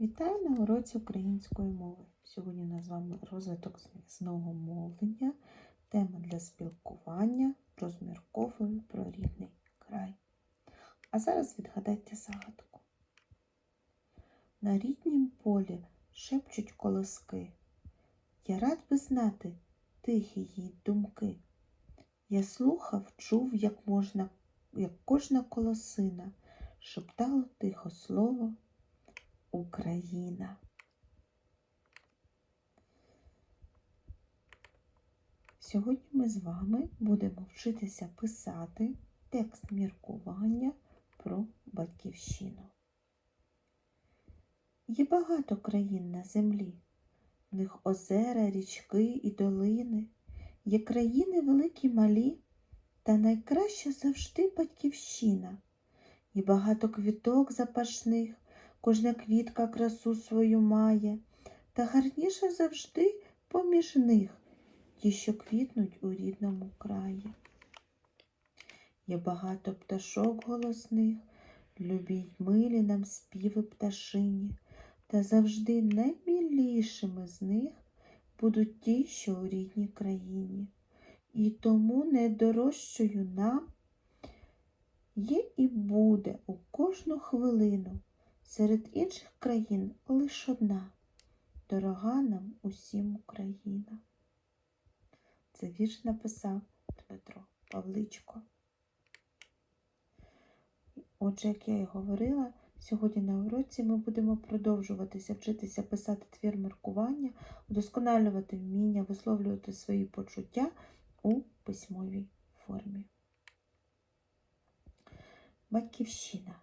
Вітаю на уроці української мови. Сьогодні у нас з вами розвиток змісного мовлення, тема для спілкування, розмірковую про рідний край. А зараз відгадайте загадку. На ріднім полі шепчуть колоски. Я рад би знати тихі її думки. Я слухав, чув, як можна, як кожна колосина шептало тихо слово Україна. Сьогодні ми з вами будемо вчитися писати текст міркування про батьківщину. Є багато країн на землі, в них озера, річки і долини, є країни великі малі, та найкраща завжди батьківщина, і багато квіток запашних. Кожна квітка красу свою має, та гарніше завжди поміж них ті, що квітнуть у рідному краї. Є багато пташок голосних, любі й милі нам співи пташині, та завжди наймілішими з них будуть ті, що у рідній країні. І тому найдорожчою нам є і буде у кожну хвилину. Серед інших країн лише одна, дорога нам усім Україна. Це вірш написав Дмитро Павличко. Отже, як я і говорила, сьогодні на уроці ми будемо продовжуватися вчитися писати твір маркування, удосконалювати вміння, висловлювати свої почуття у письмовій формі. Батьківщина.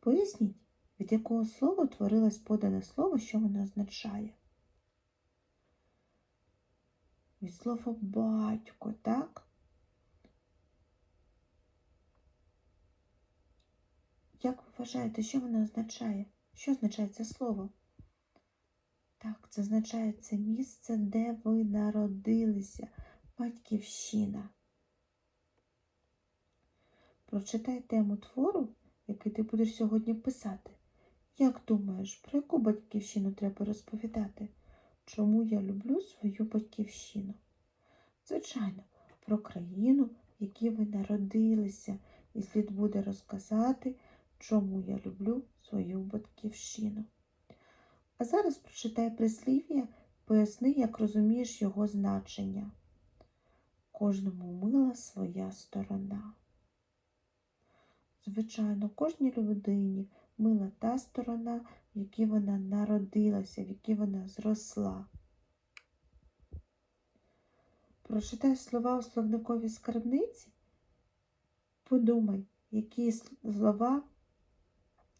Поясніть, від якого слова утворилось подане слово, що воно означає? Від слова батько, так? Як ви вважаєте, що воно означає? Що означає це слово? Так, це означає це місце, де ви народилися, батьківщина. Прочитай тему твору, який ти будеш сьогодні писати. Як думаєш, про яку батьківщину треба розповідати? Чому я люблю свою батьківщину? Звичайно, про країну, в якій ви народилися, і слід буде розказати, чому я люблю свою батьківщину. А зараз прочитай прислів'я, поясни, як розумієш його значення. Кожному мила своя сторона. Звичайно, кожній людині мила та сторона, в якій вона народилася, в якій вона зросла. Прочитай слова у словниковій скарбниці. Подумай, які слова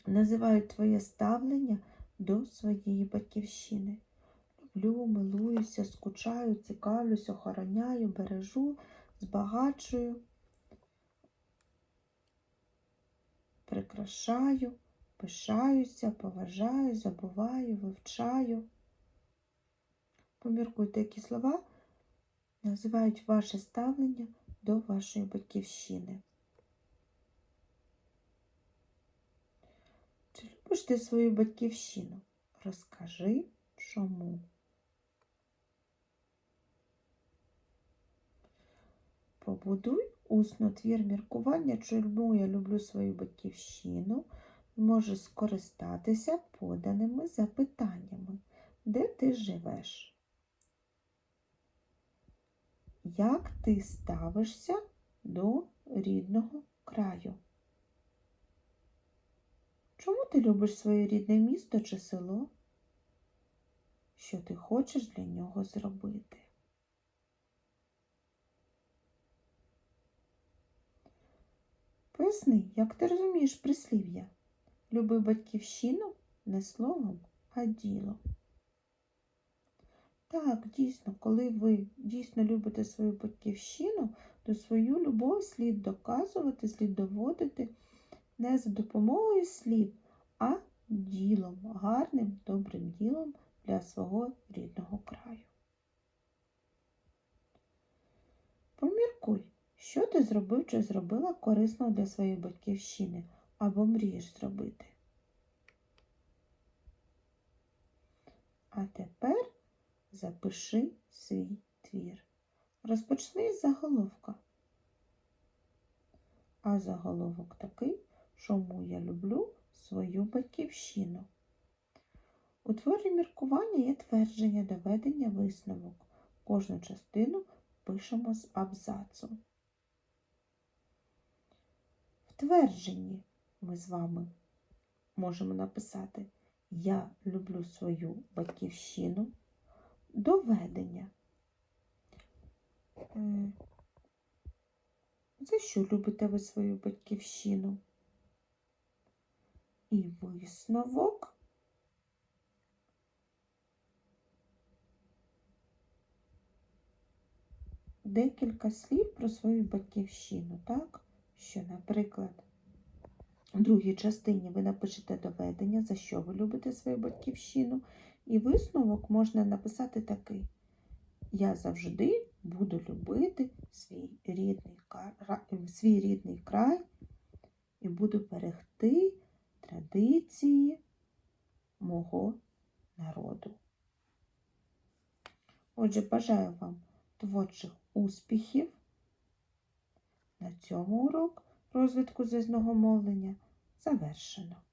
називають твоє ставлення до своєї батьківщини. Люблю, милуюся, скучаю, цікавлюсь, охороняю, бережу, збагачую, прикрашаю пишаюся, поважаю, забуваю, вивчаю. Поміркуйте, які слова називають ваше ставлення до вашої батьківщини. Чи любиш ти свою батьківщину? Розкажи чому. Побудуй усно твір міркування, чому я люблю свою батьківщину може скористатися поданими запитаннями. Де ти живеш? Як ти ставишся до рідного краю? Чому ти любиш своє рідне місто чи село? Що ти хочеш для нього зробити? Поясни, як ти розумієш прислів'я? Люби батьківщину не словом, а ділом. Так, дійсно, коли ви дійсно любите свою батьківщину, то свою любов слід доказувати, слід доводити не за допомогою слів, а ділом, гарним, добрим ділом для свого рідного краю. Поміркуй, що ти зробив чи зробила корисно для своєї батьківщини або мрієш зробити. А тепер запиши свій твір. Розпочни з заголовка. А заголовок такий, чому я люблю свою батьківщину. У творі міркування є твердження, доведення, висновок. Кожну частину пишемо з абзацу. В твердженні ми з вами можемо написати Я люблю свою батьківщину. Доведення. Е, За що любите ви свою батьківщину? І висновок. Декілька слів про свою батьківщину, так? Що, наприклад, у другій частині ви напишете доведення, за що ви любите свою батьківщину, і висновок можна написати такий. Я завжди буду любити свій рідний, свій рідний край і буду берегти традиції мого народу. Отже, бажаю вам творчих успіхів. На цьому урок розвитку зв'язного мовлення завершено.